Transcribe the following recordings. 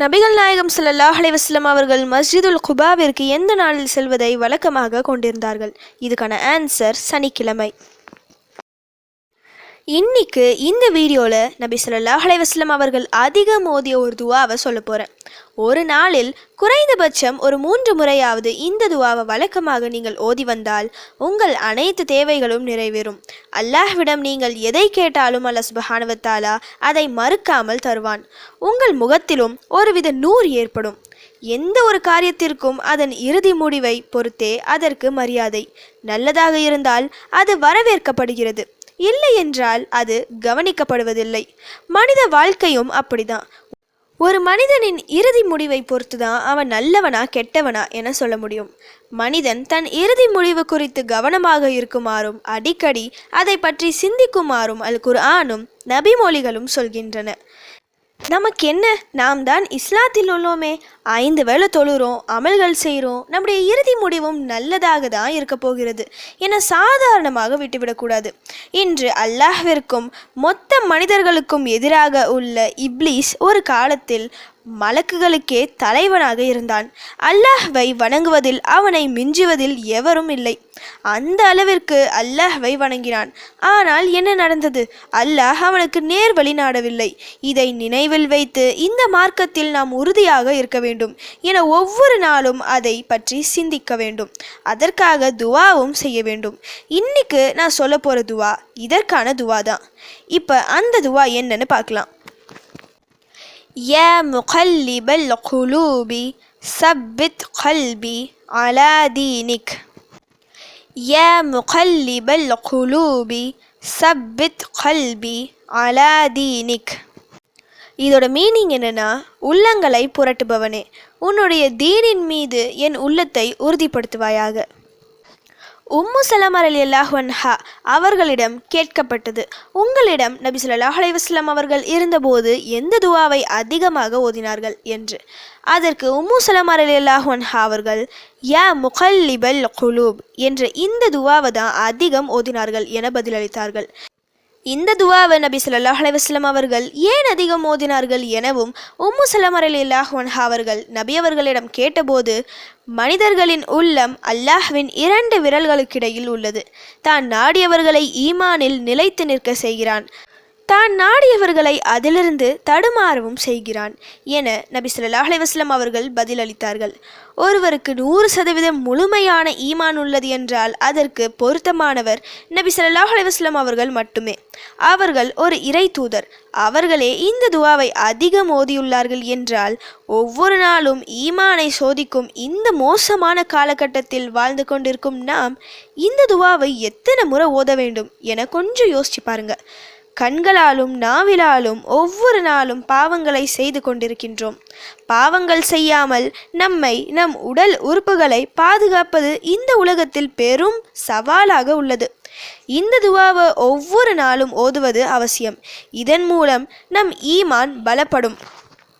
நபிகள் நாயகம் சல்லாஹ் அலைவாஸ்லம் அவர்கள் மஸ்ஜிதுல் குபாவிற்கு எந்த நாளில் செல்வதை வழக்கமாக கொண்டிருந்தார்கள்? இதுக்கான ஆன்சர் சனிக்கிழமை. இன்னைக்கு இந்த வீடியோவில் நபி ஸல்லல்லாஹு அலைஹி அவர்கள் அதிகம் ஓதிய ஒரு துவாவை சொல்ல போகிறேன் ஒரு நாளில் குறைந்தபட்சம் ஒரு மூன்று முறையாவது இந்த துவாவை வழக்கமாக நீங்கள் ஓதி வந்தால் உங்கள் அனைத்து தேவைகளும் நிறைவேறும். அல்லாஹ்விடம் நீங்கள் எதை கேட்டாலும் அல்ல சுபஹானுவத்தாலா அதை மறுக்காமல் தருவான். உங்கள் முகத்திலும் ஒருவித நூறு ஏற்படும். எந்த ஒரு காரியத்திற்கும் அதன் இறுதி முடிவை பொறுத்தே அதற்கு மரியாதை. நல்லதாக இருந்தால் அது வரவேற்கப்படுகிறது. இல்லை என்றால் அது கவனிக்கப்படுவதில்லை. மனித வாழ்க்கையும் அப்படிதான். ஒரு மனிதனின் இறுதி முடிவை பொறுத்து தான் அவன் நல்லவனா கெட்டவனா என சொல்ல முடியும். மனிதன் தன் இறுதி முடிவு குறித்து கவனமாக இருக்குமாறும் அடிக்கடி அதை பற்றி சிந்திக்குமாறும் அல் குர்ஆனும் நபிமொழிகளும் சொல்கின்றன. நமக்கு என்ன நாம் தான் இஸ்லாத்தில் உள்ளோமே. ஐந்து வேளை தொழுறோம் அமல்கள் செய்கிறோம் நம்முடைய இறுதி முடிவும் நல்லதாக தான் இருக்க போகிறது. என சாதாரணமாக விட்டுவிடக்கூடாது இன்று அல்லாஹ்விற்கும் மொத்த மனிதர்களுக்கும் எதிராக உள்ள இப்லீஸ் ஒரு காலத்தில் மலக்குகளுக்கே தலைவனாக இருந்தான். அல்லாஹ்வை வணங்குவதில் அவனை மிஞ்சுவதில் எவரும் இல்லை. அந்த அளவிற்கு அல்லாஹ்வை வணங்கினான். ஆனால் என்ன நடந்தது? அல்லாஹ் அவனுக்கு நேர்வழி நாடவில்லை. இதை நினைவில் வைத்து இந்த மார்க்கத்தில் நாம் உறுதியாக இருக்க வேண்டும் என ஒவ்வொரு நாளும் அதை பற்றி சிந்திக்க வேண்டும். அதற்காக துவாவும் செய்ய வேண்டும். இன்னைக்கு நான் சொல்ல போகிற துவா இதற்கான துவா தான் இப்போ அந்த துவா என்னன்னு பார்க்கலாம். يا مقلب القلوب ثبت قلبي على دينك يا مقلب القلوب ثبت قلبي على دينك இதோட மீனிங் என்னன்னா உள்ளங்களை புரட்டுபவனே உன்னுடைய தீனின் மீது என் உள்ளத்தை உறுதிப்படுத்துவாயாக உம்மு சலமர் அலி அல்லாஹன்ஹா அவர்களிடம் கேட்கப்பட்டது. உங்களிடம் நபி சொல்லாஹ் அலைவாஸ்லாம் அவர்கள் இருந்தபோது எந்த துவாவை அதிகமாக ஓதினார்கள் என்று? அதற்கு உம்மு சலமர் அலி அல்லாஹன்ஹா அவர்கள் யா முகல்லிபல் குலூப் என்ற இந்த துவாவை தான் அதிகம் ஓதினார்கள் என பதிலளித்தார்கள். இந்த துவாவை நபி சொல்லாஹ் அலைவாஸ்லம் அவர்கள் ஏன் அதிகம் மோதினார்கள் எனவும் உம்மு சலமர் அலில்லாஹ் அவர்கள் நபி அவர்களிடம் கேட்டபோது மனிதர்களின் உள்ளம் அல்லாஹ்வின் இரண்டு விரல்களுக்கிடையில் உள்ளது. தான் நாடியவர்களை ஈமானில் நிலைத்து நிற்க செய்கிறான். தான் நாடியவர்களை அதிலிருந்து தடுமாறவும் செய்கிறான் என நபி சொல்லாஹ் அலைவாஸ்லம் அவர்கள் பதிலளித்தார்கள் ஒருவருக்கு நூறு சதவீதம் முழுமையான ஈமான் உள்ளது என்றால் அதற்கு பொருத்தமானவர் நபி சொல்லாஹ் அலைவாஸ்லம் அவர்கள் மட்டுமே. அவர்கள் ஒரு இறை தூதர். அவர்களே இந்த துவாவை அதிகம் ஓதியுள்ளார்கள் என்றால் ஒவ்வொரு நாளும் ஈமானை சோதிக்கும் இந்த மோசமான காலகட்டத்தில் வாழ்ந்து கொண்டிருக்கும் நாம் இந்த துவாவை எத்தனை முறை ஓத வேண்டும் என கொஞ்சம் யோசிச்சு பாருங்கள் கண்களாலும் நாவிலாலும் ஒவ்வொரு நாளும் பாவங்களை செய்து கொண்டிருக்கின்றோம். பாவங்கள் செய்யாமல் நம்மை நம் உடல் உறுப்புகளை பாதுகாப்பது இந்த உலகத்தில் பெரும் சவாலாக உள்ளது. இந்த துவாவை ஒவ்வொரு நாளும் ஓதுவது அவசியம். இதன் மூலம் நம் ஈமான் பலப்படும்.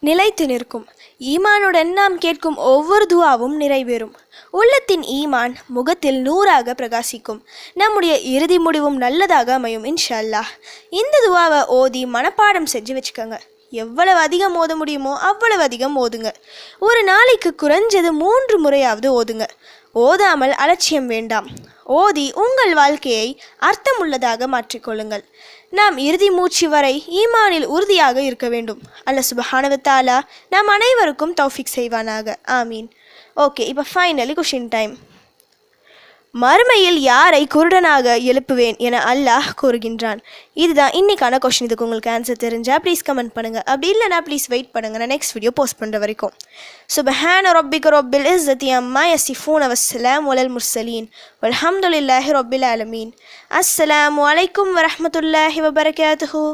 நிலைத்து நிற்கும். ஈமானுடன் நாம் கேட்கும் ஒவ்வொரு துவாவும் நிறைவேறும். உள்ளத்தின் ஈமான் முகத்தில் நூறாக பிரகாசிக்கும். நம்முடைய இறுதி முடிவும் நல்லதாக அமையும் இன்ஷா அல்லாஹ் இந்த துவாவை ஓதி மனப்பாடம் செஞ்சு வச்சுக்கோங்க. எவ்வளவு அதிகம் ஓத முடியுமோ அவ்வளவு அதிகம் ஓதுங்க. ஒரு நாளைக்கு குறைஞ்சது மூன்று முறையாவது ஓதுங்க. ஓதாமல் அலட்சியம் வேண்டாம். ஓதி உங்கள் வாழ்க்கையை அர்த்தமுள்ளதாக மாற்றிக்கொள்ளுங்கள். நாம் இறுதி மூச்சு வரை ஈமானில் உறுதியாக இருக்க வேண்டும். அல்ல சுபஹானவத்தாலா நாம் அனைவருக்கும் தௌஃபிக் செய்வானாக. ஆமீன். ஓகே இப்போ ஃபைனலி கொஷின் டைம் மறுமையில் யாரை குருடனாக எழுப்புவேன் என அல்லாஹ் கூறுகின்றான். இதுதான் இன்னைக்கான கொஷின் இதுக்கு உங்களுக்கு ஆன்சர் தெரிஞ்சால் ப்ளீஸ் கமெண்ட் பண்ணுங்க. அப்படி இல்லைனா ப்ளீஸ் வெயிட் பண்ணுங்க. நான் நெக்ஸ்ட் வீடியோ போஸ்ட் பண்ணுற வரைக்கும். சுபஹான ரொபில் இஸ் தி அம்மா யசிஃபூன் அவஸ்ஸலாம் வலல் முர்சலீன் வல்ஹம்துலில்லாஹி ரொபில் அலமீன் அஸ்லாம் வலைக்கம் வரமத்துல்லாஹி வபரகாத்துஹு.